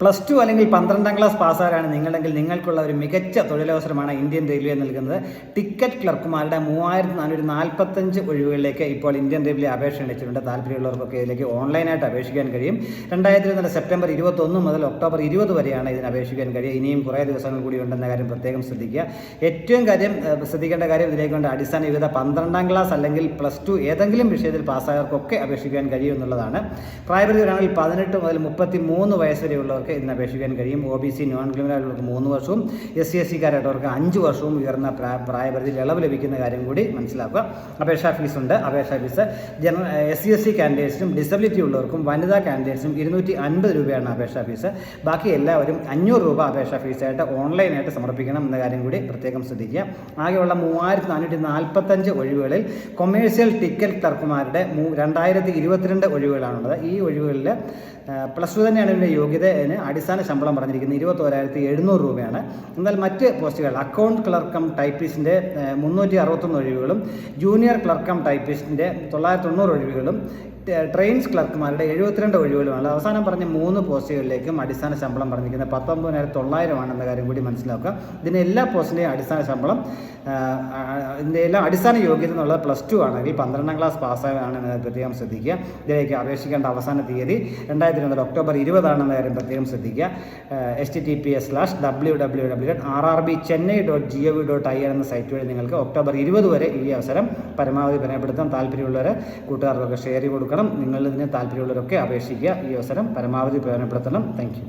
Plus two അല്ലെങ്കിൽ പന്ത്രണ്ടാം class പാസ്സാരാണ് നിങ്ങളെങ്കിൽ നിങ്ങൾക്കുള്ള ഒരു മികച്ച തൊഴിലവസരമാണ് ഇന്ത്യൻ റെയിൽവേ നൽകുന്നത്. ടിക്കറ്റ് ക്ലർക്കുമാരുടെ മൂവായിരത്തി നാനൂറ്റി നാൽപ്പത്തഞ്ച് ഒഴിവുകളിലേക്ക് ഇപ്പോൾ ഇന്ത്യൻ റെയിൽവേ അപേക്ഷ ക്ഷണിച്ചിട്ടുണ്ട് താല്പര്യമുള്ളവർക്കൊക്കെ ഇതിലേക്ക് ഓൺലൈനായിട്ട് അപേക്ഷിക്കാൻ കഴിയും. രണ്ടായിരത്തി ഇരുപത്തി സെപ്റ്റംബർ ഇരുപത്തൊന്ന് മുതൽ ഒക്ടോബർ ഇരുപത് വരെയാണ് ഇതിന് അപേക്ഷിക്കാൻ കഴിയുക. ഇനിയും കുറേ ദിവസങ്ങൾ കൂടി ഉണ്ടെന്ന കാര്യം പ്രത്യേകം ശ്രദ്ധിക്കുക. ഏറ്റവും കാര്യം ശ്രദ്ധിക്കേണ്ട കാര്യം ഇതിലേക്ക് കൊണ്ട് അടിസ്ഥാന വിവിധ പന്ത്രണ്ടാം ക്ലാസ് അല്ലെങ്കിൽ പ്ലസ് ടു ഏതെങ്കിലും വിഷയത്തിൽ പാസ്സായവർക്കൊക്കെ അപേക്ഷിക്കാൻ കഴിയും എന്നുള്ളതാണ്. പ്രായപരിധിയാണെങ്കിൽ പതിനെട്ട് മുതൽ മുപ്പത്തി മൂന്ന് വയസ്സ് വരെയുള്ളവർക്ക് ഇതിന് അപേക്ഷിക്കാൻ കഴിയും. ഒ ബി സി നോൺ ക്രിമിനലുള്ളവർക്ക് മൂന്ന് വർഷവും എസ് സി എസ് സിക്കാരായിട്ടുള്ളവർക്ക് അഞ്ച് വർഷവും ഉയർന്ന പ്രാ- പ്രായപരിധിയിൽ ഇളവ് ലഭിക്കുന്ന കാര്യം കൂടി മനസ്സിലാക്കുക. അപേക്ഷാ ഫീസ് ഉണ്ട്. അപേക്ഷാ fees general S C S C കാൻഡിഡേറ്റ്സിനും disability ഉള്ളവർക്കും വനിതാ കാൻഡിഡേറ്റ്സിനും ഇരുന്നൂറ്റി അൻപത് രൂപയാണ് അപേക്ഷാ ഫീസ്. ബാക്കി എല്ലാവരും അഞ്ഞൂറ് രൂപ അപേക്ഷാ ഫീസായിട്ട് ഓൺലൈനായിട്ട് സമർപ്പിക്കണം എന്ന കാര്യം കൂടി പ്രത്യേകം ശ്രദ്ധിക്കുക. ആകെയുള്ള മൂവായിരത്തി നാനൂറ്റി നാൽപ്പത്തഞ്ച് ഒഴിവുകളിൽ കൊമേഴ്സ്യൽ ടിക്കറ്റ് ക്ലർക്കുമാരുടെ രണ്ടായിരത്തി ഇരുപത്തിരണ്ട് ഒഴിവുകളാണുള്ളത്. ഈ ഒഴിവുകളിൽ പ്ലസ് ടു തന്നെയാണ് ഇതിന്റെ യോഗ്യതന് അടിസ്ഥാന ശമ്പളം പറഞ്ഞിരിക്കുന്നത് ഇരുപത്തോരായിരത്തി എഴുന്നൂറ് രൂപയാണ്. എന്നാൽ മറ്റ് പോസ്റ്റുകൾ അക്കൗണ്ട് ക്ലർക്കം ടൈപ്പിസ്റ്റിന്റെ മുന്നൂറ്റി അറുപത്തൊന്ന് ഒഴിവുകളും ജൂനിയർ ക്ലർക്കം ടൈപ്പിസ്റ്റിന്റെ തൊള്ളായിരത്തി തൊണ്ണൂറ് ഒഴിവുകളും ട്രെയിൻസ് ക്ലർക്കുമാരുടെ എഴുപത്തിരണ്ട് ഒഴിവുകളുമാണ്. അവസാനം പറഞ്ഞ മൂന്ന് പോസ്റ്റുകളിലേക്കും അടിസ്ഥാന ശമ്പളം പറഞ്ഞിരിക്കുന്നത് പത്തൊമ്പതിനായിരത്തി തൊള്ളായിരമാണ് എന്ന കാര്യം കൂടി മനസ്സിലാക്കുക. ഇതിന്റെ എല്ലാ പോസ്റ്റിന്റെയും അടിസ്ഥാന ശമ്പളം ഇതിന്റെ എല്ലാം അടിസ്ഥാന യോഗ്യത എന്നുള്ളത് പ്ലസ് ടു ആണെങ്കിൽ പന്ത്രണ്ടാം ക്ലാസ് പാസ്സായതാണ് പ്രത്യേകം ശ്രദ്ധിക്കുക. ഇതിലേക്ക് അപേക്ഷിക്കേണ്ട അവസാന തീയതി രണ്ടായിരത്തി ഇരുപത് ഒക്ടോബർ ഇരുപതാണെന്ന കാര്യം പ്രത്യേകം ശ്രദ്ധിക്കുക. H T P S slash W W W dot R R B Chennai dot G O V dot I എന്ന സൈറ്റ് വഴി നിങ്ങൾക്ക് ഒക്ടോബർ ഇരുപത് വരെ ഈ അവസരം പരമാവധി പരമപ്പെടുത്താൻ താല്പര്യമുള്ളവരെ കൂട്ടുകാർക്കൊക്കെ ഷെയർ ചെയ്ത് കൊടുക്കണം. നിങ്ങൾ ഇതിന് താല്പര്യമുള്ളവരൊക്കെ അപേക്ഷിക്കുക. ഈ അവസരം പരമാവധി പ്രയോജനപ്പെടുത്തണം താങ്ക്